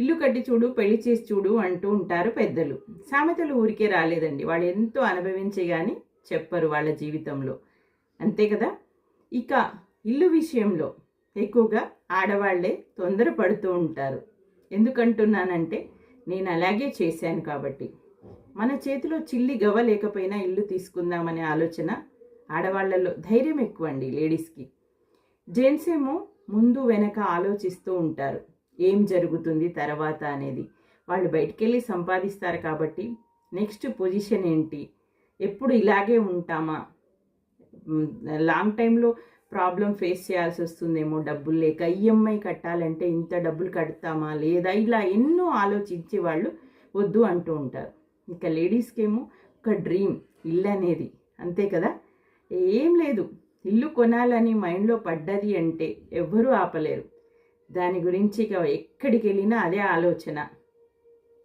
ఇల్లు కట్టి చూడు పెళ్ళి చేసి చూడు అంటూ ఉంటారు పెద్దలు. సామెతలు ఊరికే రాలేదండి. వాళ్ళు ఎంతో అనుభవించి కానీ చెప్పరు వాళ్ళ జీవితంలో. అంతే కదా? ఇక ఇల్లు విషయంలో ఎక్కువగా ఆడవాళ్ళే తొందరపడుతూ ఉంటారు. ఎందుకంటున్నానంటే నేను అలాగే చేశాను కాబట్టి. మన చేతిలో చిల్లి గవ్వ లేకపోయినా ఇల్లు తీసుకుందామనే ఆలోచన ఆడవాళ్ళలో ధైర్యం ఎక్కువ అండి లేడీస్కి. జెంట్స్ ఏమో ముందు వెనక ఆలోచిస్తూ ఉంటారు. ఏం జరుగుతుంది తర్వాత అనేది. వాళ్ళు బయటికి వెళ్ళి సంపాదిస్తారు కాబట్టి నెక్స్ట్ పొజిషన్ ఏంటి? ఎప్పుడు ఇలాగే ఉంటామా? లాంగ్ టైంలో ప్రాబ్లం ఫేస్ చేయాల్సి వస్తుందేమో డబ్బులు లేక ఈఎంఐ కట్టాలంటే ఇంత డబ్బులు కడతామా లేదా? ఇలా ఎన్నో ఆలోచించి వాళ్ళు వద్దు అంటూ ఉంటారు. ఇక లేడీస్కేమో ఒక డ్రీమ్ ఇల్లు అనేది. అంతే కదా? ఏం లేదు. ఇల్లు కొనాలని మైండ్లో పడ్డది అంటే ఎవ్వరూ ఆపలేరు. దాని గురించి ఇక ఎక్కడికి వెళ్ళినా అదే ఆలోచన.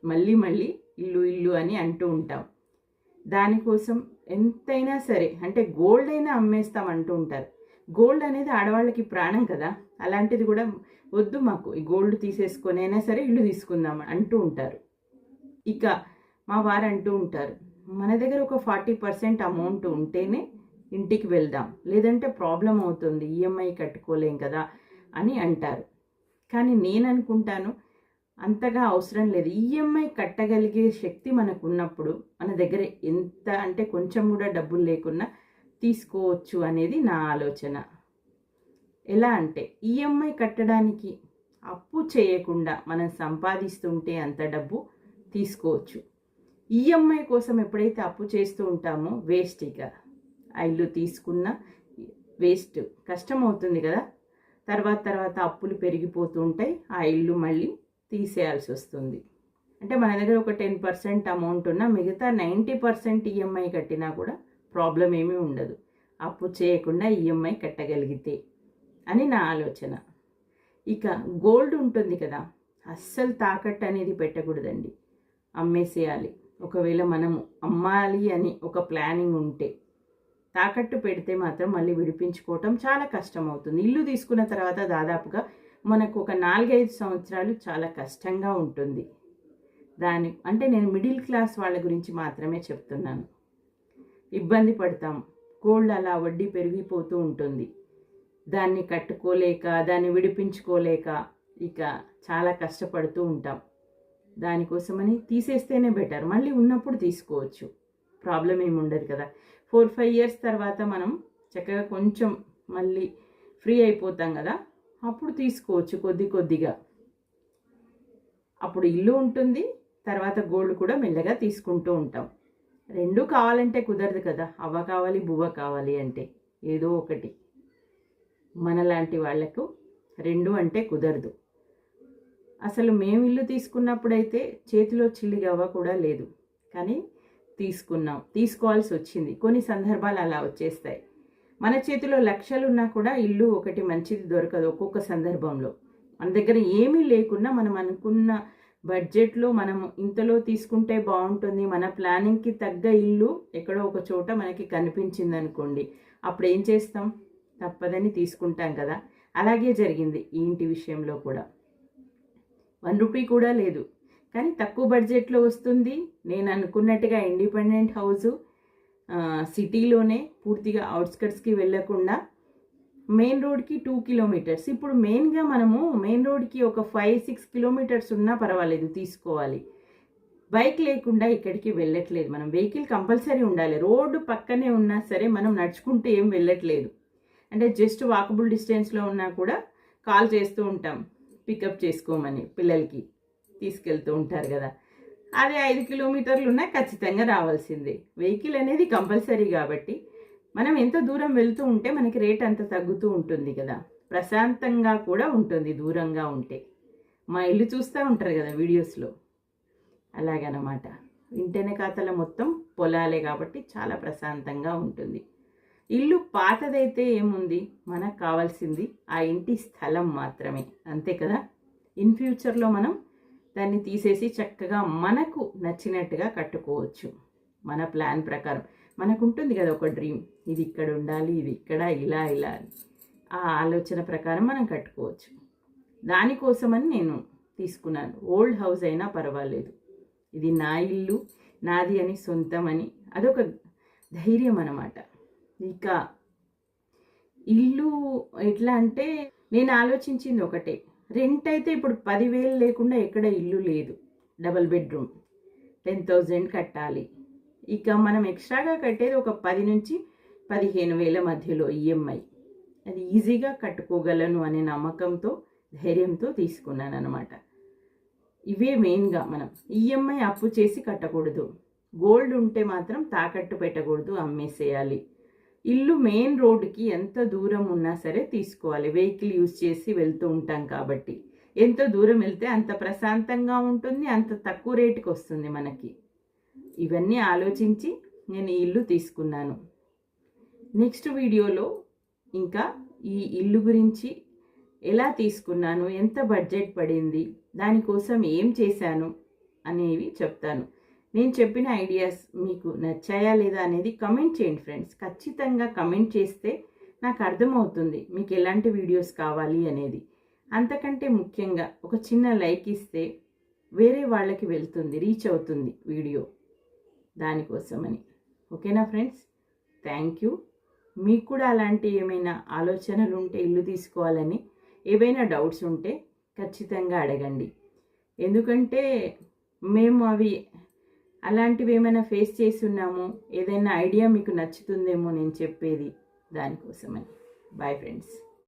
మళ్ళీ మళ్ళీ ఇల్లు ఇల్లు అని అంటూ ఉంటాం. దానికోసం ఎంతైనా సరే అంటే గోల్డ్ అయినా అమ్మేస్తాం అంటూ ఉంటారు. గోల్డ్ అనేది ఆడవాళ్ళకి ప్రాణం కదా అలాంటిది కూడా వద్దు మాకు. ఈ గోల్డ్ తీసేసుకొనైనా సరే ఇల్లు తీసుకుందాం అంటూ ఉంటారు. ఇక మా వారు అంటూ ఉంటారు మన దగ్గర ఒక ఫార్టీ పర్సెంట్ అమౌంట్ ఉంటేనే ఇంటికి వెళ్దాం. లేదంటే ప్రాబ్లం అవుతుంది ఈఎంఐ కట్టుకోలేం కదా అని అంటారు. కానీ నేను అనుకుంటాను అంతగా అవసరం లేదు. ఈఎంఐ కట్టగలిగే శక్తి మనకు ఉన్నప్పుడు మన దగ్గర ఎంత అంటే కొంచెం కూడా డబ్బులు లేకుండా తీసుకోవచ్చు అనేది నా ఆలోచన. ఎలా అంటే ఈఎంఐ కట్టడానికి అప్పు చేయకుండా మనం సంపాదిస్తుంటే అంత డబ్బు తీసుకోవచ్చు. ఈఎంఐ కోసం ఎప్పుడైతే అప్పు చేస్తూ ఉంటామో వేస్ట్ ఇక ఆ ఇల్లు తీసుకున్న వేస్ట్ కష్టం అవుతుంది కదా. తర్వాత తర్వాత అప్పులు పెరిగిపోతూ ఉంటాయి. ఆ ఇల్లు మళ్ళీ తీసేయాల్సి వస్తుంది. అంటే మన దగ్గర ఒక టెన్ పర్సెంట్ అమౌంట్ ఉన్న మిగతా నైంటీ పర్సెంట్ ఈఎంఐ కట్టినా కూడా ప్రాబ్లం ఏమీ ఉండదు. అప్పు చేయకుండా ఈఎంఐ కట్టగలిగితే అని నా ఆలోచన. ఇక గోల్డ్ ఉంటుంది కదా అస్సలు తాకట్టు అనేది పెట్టకూడదండి. అమ్మేసేయాలి. ఒకవేళ మనము అమ్మాలి అని ఒక ప్లానింగ్ ఉంటే తాకట్టు పెడితే మాత్రం మళ్ళీ విడిపించుకోవటం చాలా కష్టం అవుతుంది ఇల్లు తీసుకున్న తర్వాత దాదాపుగా మనకు ఒక నాలుగైదు సంవత్సరాలు చాలా కష్టంగా ఉంటుంది. దాని అంటే నేను మిడిల్ క్లాస్ వాళ్ళ గురించి మాత్రమే చెప్తున్నాను. ఇబ్బంది పడతాం. గోల్డ్ అలా వడ్డీ పెరిగిపోతూ ఉంటుంది. దాన్ని కట్టుకోలేక దాన్ని విడిపించుకోలేక ఇక చాలా కష్టపడుతూ ఉంటాం. దానికోసమని తీసేస్తేనే బెటర్. మళ్ళీ ఉన్నప్పుడు తీసుకోవచ్చు. ప్రాబ్లం ఏమి ఉండదు కదా. ఫోర్ ఫైవ్ ఇయర్స్ తర్వాత మనం చక్కగా కొంచెం మళ్ళీ ఫ్రీ అయిపోతాం కదా అప్పుడు తీసుకోవచ్చు కొద్ది కొద్దిగా. అప్పుడు ఇల్లు ఉంటుంది తర్వాత గోల్డ్ కూడా మెల్లగా తీసుకుంటూ ఉంటాం. రెండు కావాలంటే కుదరదు కదా అవ్వ కావాలి బువ్వ కావాలి అంటే ఏదో ఒకటి. మనలాంటి వాళ్ళకు రెండు అంటే కుదరదు. అసలు మేము ఇల్లు తీసుకున్నప్పుడైతే చేతిలో చిల్లిగవ్వ కూడా లేదు. కానీ తీసుకున్నాం. తీసుకోవాల్సి వచ్చింది కొన్ని సందర్భాలు అలా వచ్చేస్తాయి. మన చేతిలో లక్షలు ఉన్నా కూడా ఇల్లు ఒకటి మంచిది దొరకదు ఒక్కొక్క సందర్భంలో. మన దగ్గర ఏమీ లేకున్నా మనం అనుకున్న బడ్జెట్లో మనం ఇంతలో తీసుకుంటే బాగుంటుంది. మన ప్లానింగ్కి తగ్గ ఇల్లు ఎక్కడో ఒక చోట మనకి కనిపించింది అనుకోండి అప్పుడు ఏం చేస్తాం? తప్పదని తీసుకుంటాం కదా. అలాగే జరిగింది ఈ ఇంటి విషయంలో కూడా. వన్ రూపీ కూడా లేదు. కానీ తక్కువ బడ్జెట్లో వస్తుంది. నేను అనుకున్నట్టుగా ఇండిపెండెంట్ హౌసు సిటీలోనే పూర్తిగా అవుట్స్కట్స్కి వెళ్ళకుండా మెయిన్ రోడ్కి టూ కిలోమీటర్స్. ఇప్పుడు మెయిన్గా మనము మెయిన్ రోడ్కి ఒక ఫైవ్ సిక్స్ కిలోమీటర్స్ ఉన్నా పర్వాలేదు తీసుకోవాలి. బైక్ లేకుండా ఇక్కడికి వెళ్ళట్లేదు మనం. వెహికల్ కంపల్సరీ ఉండాలి. రోడ్డు పక్కనే ఉన్నా సరే మనం నడుచుకుంటూ ఏం వెళ్ళట్లేదు. అంటే జస్ట్ వాకబుల్ డిస్టెన్స్లో ఉన్నా కూడా కాల్ చేస్తూ ఉంటాం. పికప్ చేసుకోమని పిల్లలకి. తీసుకెళ్తూ ఉంటారు కదా. అదే ఐదు కిలోమీటర్లు ఉన్నా ఖచ్చితంగా రావాల్సిందే. వెహికల్ అనేది కంపల్సరీ కాబట్టి మనం ఎంత దూరం వెళ్తూ ఉంటే మనకి రేట్ అంత తగ్గుతూ ఉంటుంది కదా. ప్రశాంతంగా కూడా ఉంటుంది దూరంగా ఉంటే. మా ఇల్లు చూస్తూ ఉంటారు కదా వీడియోస్లో. అలాగనమాట. ఇంటెన ఖాతాల మొత్తం పొలాలే కాబట్టి చాలా ప్రశాంతంగా ఉంటుంది. ఇల్లు పాతదైతే ఏముంది? మనకు కావాల్సింది ఆ ఇంటి స్థలం మాత్రమే. అంతే కదా? ఇన్ ఫ్యూచర్లో మనం దాన్ని తీసేసి చక్కగా మనకు నచ్చినట్టుగా కట్టుకోవచ్చు. మన ప్లాన్ ప్రకారం. మనకు ఉంటుంది కదా ఒక డ్రీమ్. ఇది ఇక్కడ ఉండాలి ఇది ఇక్కడ ఇలా ఇలా అని. ఆ ఆలోచన ప్రకారం మనం కట్టుకోవచ్చు. దానికోసమని నేను తీసుకున్నాను. ఓల్డ్ హౌస్ అయినా పర్వాలేదు. ఇది నా ఇల్లు నాది అని సొంతం అని అదొక ధైర్యం అన్నమాట. ఇక ఇల్లు ఎట్లా అంటే నేను ఆలోచించింది ఒకటే. రెంట్ అయితే ఇప్పుడు పదివేలు లేకుండా ఎక్కడ ఇల్లు లేదు. Double bedroom. టెన్ థౌజండ్ కట్టాలి. ఇక మనం ఎక్స్ట్రాగా కట్టేది ఒక పది నుంచి పదిహేను వేల మధ్యలో ఈఎంఐ. అది ఈజీగా కట్టుకోగలను అనే నమ్మకంతో ధైర్యంతో తీసుకున్నాను అనమాట ఇవే మెయిన్గా మనం ఈఎంఐ అప్పు చేసి కట్టకూడదు. గోల్డ్ ఉంటే మాత్రం తాకట్టు పెట్టకూడదు అమ్మేసేయాలి. ఇల్లు మెయిన్ రోడ్డుకి ఎంత దూరం ఉన్నా సరే తీసుకోవాలి. వెహికల్ యూజ్ చేసి వెళ్తూ ఉంటాం కాబట్టి. ఎంత దూరం వెళ్తే అంత ప్రశాంతంగా ఉంటుంది అంత తక్కువ రేటుకి వస్తుంది మనకి. ఇవన్నీ ఆలోచించి నేను ఈ ఇల్లు తీసుకున్నాను. నెక్స్ట్ వీడియోలో ఇంకా ఈ ఇల్లు గురించి ఎలా తీసుకున్నాను ఎంత బడ్జెట్ పడింది దానికోసం ఏం చేశాను అనేవి చెప్తాను. నేను చెప్పిన ఐడియాస్ మీకు నచ్చాయా లేదా అనేది కమెంట్ చేయండి ఫ్రెండ్స్. ఖచ్చితంగా కమెంట్ చేస్తే నాకు అర్థమవుతుంది మీకు ఎలాంటి వీడియోస్ కావాలి అనేది. అంతకంటే ముఖ్యంగా ఒక చిన్న లైక్ ఇస్తే వేరే వాళ్ళకి వెళ్తుంది రీచ్ అవుతుంది వీడియో దానికోసమని. ఓకేనా ఫ్రెండ్స్? Thank you. మీకు కూడా అలాంటి ఏమైనా ఆలోచనలు ఉంటే ఇల్లు తీసుకోవాలని ఏవైనా డౌట్స్ ఉంటే ఖచ్చితంగా అడగండి. ఎందుకంటే మేము అవి అలాంటివి ఏమైనా ఫేస్ చేసి ఉన్నాము ఏదైనా ఐడియా మీకు నచ్చుతుందేమో నేను చెప్పేది దానికోసమని. Bye friends.